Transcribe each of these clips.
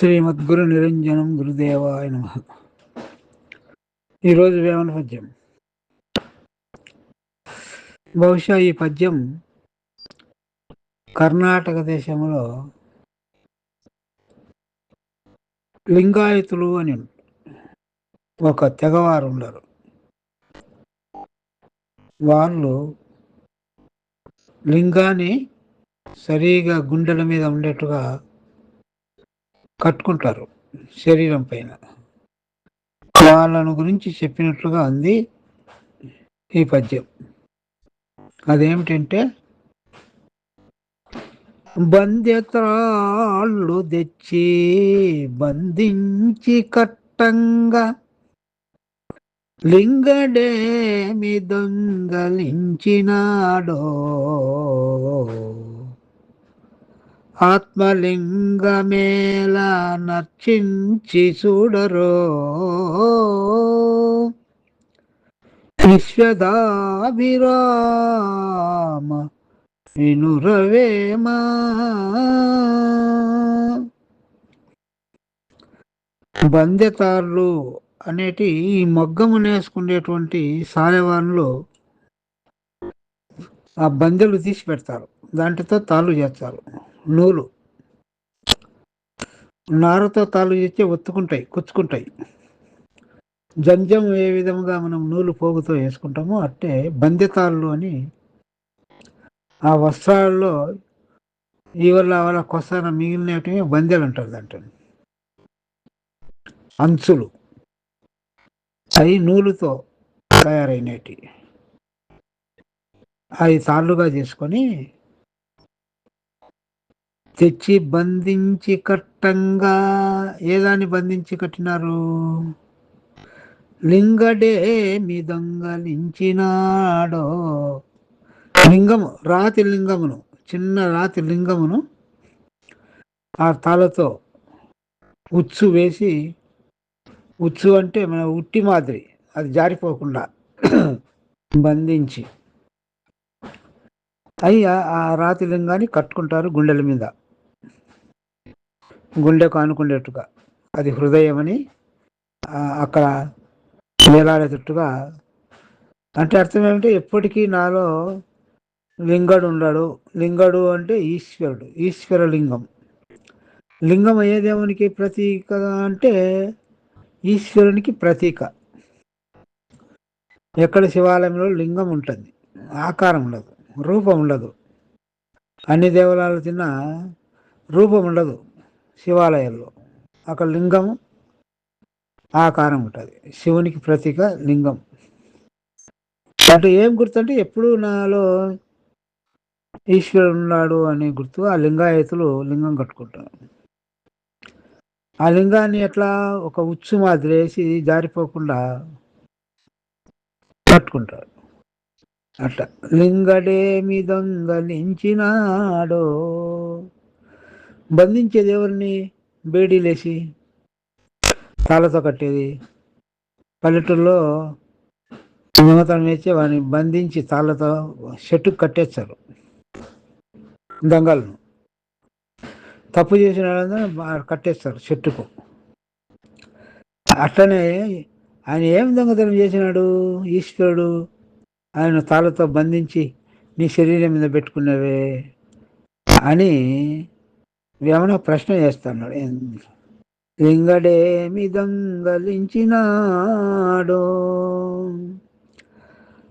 శ్రీమద్గురు నిరంజనం గురుదేవాయ నమ. ఈరోజు వేమన పద్యం. బహుశా ఈ పద్యం కర్ణాటక దేశంలో లింగాయతులు అని ఒక తెగవారు ఉండరు. వాళ్ళు లింగాన్ని సరిగా గుండెల మీద ఉండేట్టుగా కట్టుకుంటారు శరీరం పైన. వాళ్ళను గురించి చెప్పినట్లుగా ఉంది ఈ పద్యం. అదేమిటంటే బంధ్యత్రాళ్ళు తెచ్చి బంధించి కట్టంగా లింగడేమి దొంగలించినాడో ఆత్మలింగమేళ నర్చించి చూడరో. విశ్వదాభిరామ వినురవేమా. బంద్యతాళ్ళు అనేటి ఈ మొగ్గము నేసుకునేటువంటి సాలెవాన్లు ఆ బందెలు తీసి పెడతారు. దాంట్లో తాళ్ళు చేస్తారు. నూలు. నారతో తాళ్ళు చేస్తే ఒత్తుకుంటాయి కుచ్చుకుంటాయి. జంజం ఏ విధంగా మనం నూలు పోగుతో వేసుకుంటామో అట్టే బందెతాళ్ళు అని ఆ వస్త్రాల్లో ఇవల్ల వాళ్ళ కొసాన మిగిలినవి బందెలు అంటారు దాంట్లో. అంచులు. అవి నూలుతో తయారైనవి అవి తాళ్ళుగా చేసుకొని తెచ్చి బంధించి కట్టంగా. ఏదాన్ని బంధించి కట్టినారు? లింగడే మీ దొంగలించినాడో. లింగము రాతి లింగమును చిన్న రాతి లింగమును ఆ తాళతో ఉచ్చు వేసి ఉచ్చు అంటే మన ఉట్టి మాదిరి అది జారిపోకుండా బంధించి. అయ్యి ఆ రాతి లింగాన్ని కట్టుకుంటారు గుండెల మీద. గుండెకు ఆనుకునేట్టుగా అది హృదయం అని అక్కడ వేలాడేటట్టుగా అంటే అర్థం ఏమిటంటే ఎప్పటికీ నాలో లింగడు ఉన్నాడు లింగడు అంటే ఈశ్వరుడు ఈశ్వర లింగం. లింగం ఏ దేవునికి ప్రతీక అంటే ఈశ్వరునికి ప్రతీక. ఎక్కడ శివాలయంలో లింగం ఉంటుంది ఆకారం ఉండదు రూపం ఉండదు. అన్ని దేవాలయాలు తిన్నా రూపం ఉండదు. శివాలయాల్లో అక్కడ లింగం ఆకారం ఉంటుంది. శివునికి ప్రతీక లింగం. అంటే ఏం గుర్తంటే ఎప్పుడు నాలో ఈశ్వరుడు ఉన్నాడు అనే గుర్తు ఆ లింగాయతులు లింగం కట్టుకుంటారు ఆ లింగాన్ని ఎట్లా ఒక ఉచ్చు మాదిరి వేసి జారిపోకుండా కట్టుకుంటారు. అట్లా. లింగడేమి దొంగలించినాడో బంధించేది ఎవరిని బేడీలేసి తాళతో కట్టేది. పల్లెటూరులో దొంగతనం వేసి వాడిని బంధించి తాళ్ళతో చెట్టుకు కట్టేస్తారు. దొంగలను. తప్పు చేసిన కట్టేస్తారు చెట్టుకు అట్లనే ఆయన ఏం దొంగతనం చేసినాడు? ఈశ్వరుడు ఆయన తాళ్ళతో బంధించి నీ శరీరం మీద పెట్టుకున్నవే అని వేమన ప్రశ్న చేస్తున్నాడు లింగడేమి దొంగలించినాడో?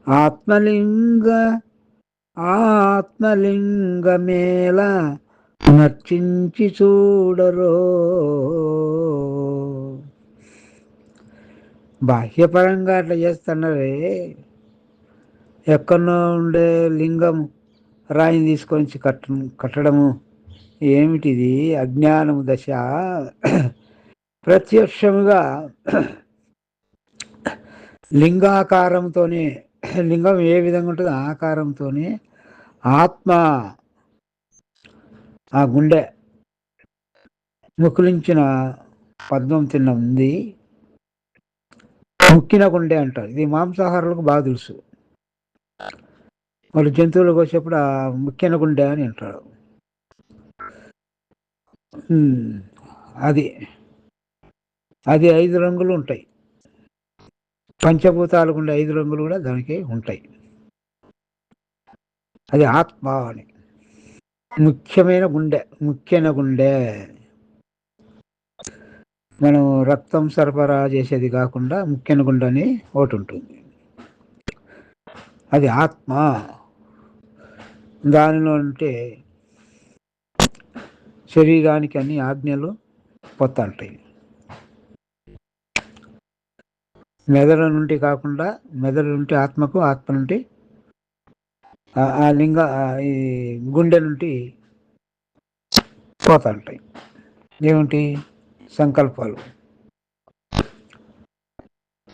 ఆత్మలింగ ఆత్మలింగమేళ నర్చించి చూడరో? బాహ్యపరంగా అట్లా చేస్తున్నారే ఎక్కడో ఉండే లింగం రాయిని తీసుకొని కట్ట కట్టడము ఏమిటిది? అజ్ఞానము దశ. ప్రత్యక్షముగా లింగాకారంతోనే లింగం ఏ విధంగా ఉంటుందో ఆకారంతోనే ఆత్మ ఆ గుండె ముకులించిన పద్మం తిన్న ఉంది. ముక్కిన గుండె అంటారు. ఇది మాంసాహారులకు బాగా తెలుసు. వాళ్ళు జంతువులకు వచ్చేప్పుడు ఆ ముక్కిన గుండె అని అంటారు. అది. అది ఐదు రంగులు ఉంటాయి. పంచభూతాలకు ఉండే ఐదు రంగులు కూడా దానికి ఉంటాయి. అది ఆత్మ అని. ముఖ్యమైన గుండె ముఖ్యమైన గుండె. మనం రక్తం సరఫరా చేసేది కాకుండా ముఖ్యమైన గుండె అని ఒకటి ఉంటుంది. అది ఆత్మ. దానిలో ఉంటే శరీరానికి అన్ని ఆజ్ఞలు పోతుంటాయి మెదడు నుండి కాకుండా మెదడు నుండి ఆత్మకు ఆత్మ నుండి ఆ- లింగ ఈ గుండె నుండి పోతుంటాయి. ఏమిటి? సంకల్పాలు.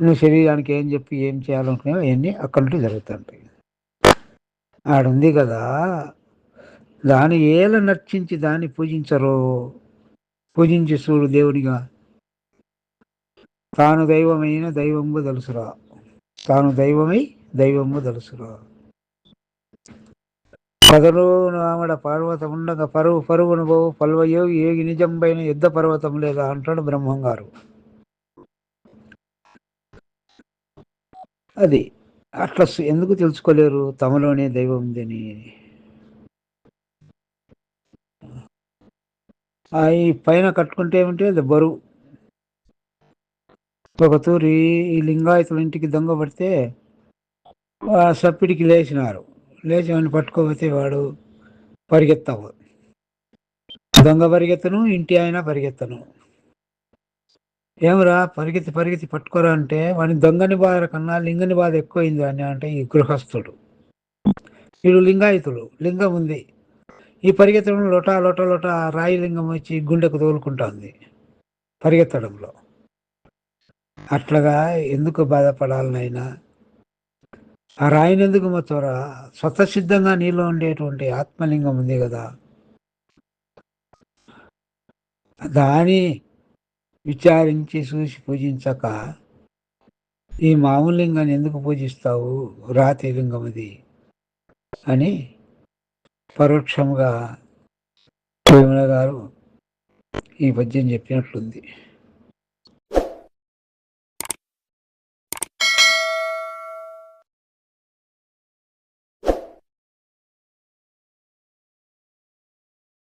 నువ్వు శరీరానికి ఏం చెప్పి ఏం చేయాలనుకున్నావు అవన్నీ అక్కడి నుండి జరుగుతుంటాయి. ఆడుంది కదా. దాని ఏల నర్చించి దాన్ని పూజించరో? పూజించి చూడు దేవునిగా? తాను దైవమైన దైవము తెలుసురా తాను దైవమై దైవము తెలుసురా పదరువును ఆమడ పర్వతం ఉండగా పరువు పరుగును పోవు పల్వయోగి ఏగి నిజంపైన యుద్ధ పర్వతం లేదా అంటాడు బ్రహ్మం గారు అది అట్లా ఎందుకు తెలుసుకోలేరు? తమలోనే దైవం ఉందని ఈ పైన కట్టుకుంటే ఏమంటే? అది బరువు. ఒక తూరి ఈ లింగాయతుల ఇంటికి దొంగ పడితే సప్పిడికి లేచినారు. లేచి వాడిని పట్టుకోకపోతే వాడు పరిగెత్తావు. దొంగ పరిగెత్తను ఇంటి ఆయన పరిగెత్తను. ఏమరా పరిగెత్తి పరిగెత్తి పట్టుకోరా అంటే వాడిని దొంగని బాధ కన్నా లింగని బాధ ఎక్కువైంది అని అంటే ఈ గృహస్థుడు. వీడు లింగాయతుడు లింగం ఉంది. ఈ పరిగెత్తడం లొట లొట లోట ఆ రాయి లింగం వచ్చి గుండెకు తోలుకుంటుంది పరిగెత్తడంలో. అట్లాగా ఎందుకు బాధపడాలనైనా ఆ రాయిని ఎందుకు మొత్తరా స్వతసిద్ధంగా నీలో ఉండేటువంటి ఆత్మలింగం ఉంది కదా. దాని విచారించి చూసి పూజించక ఈ మామూలు లింగాన్ని ఎందుకు పూజిస్తావు? రాతి లింగం అది అని పరోక్షంగా వేమన గారు ఈ పద్యం చెప్పినట్లుంది.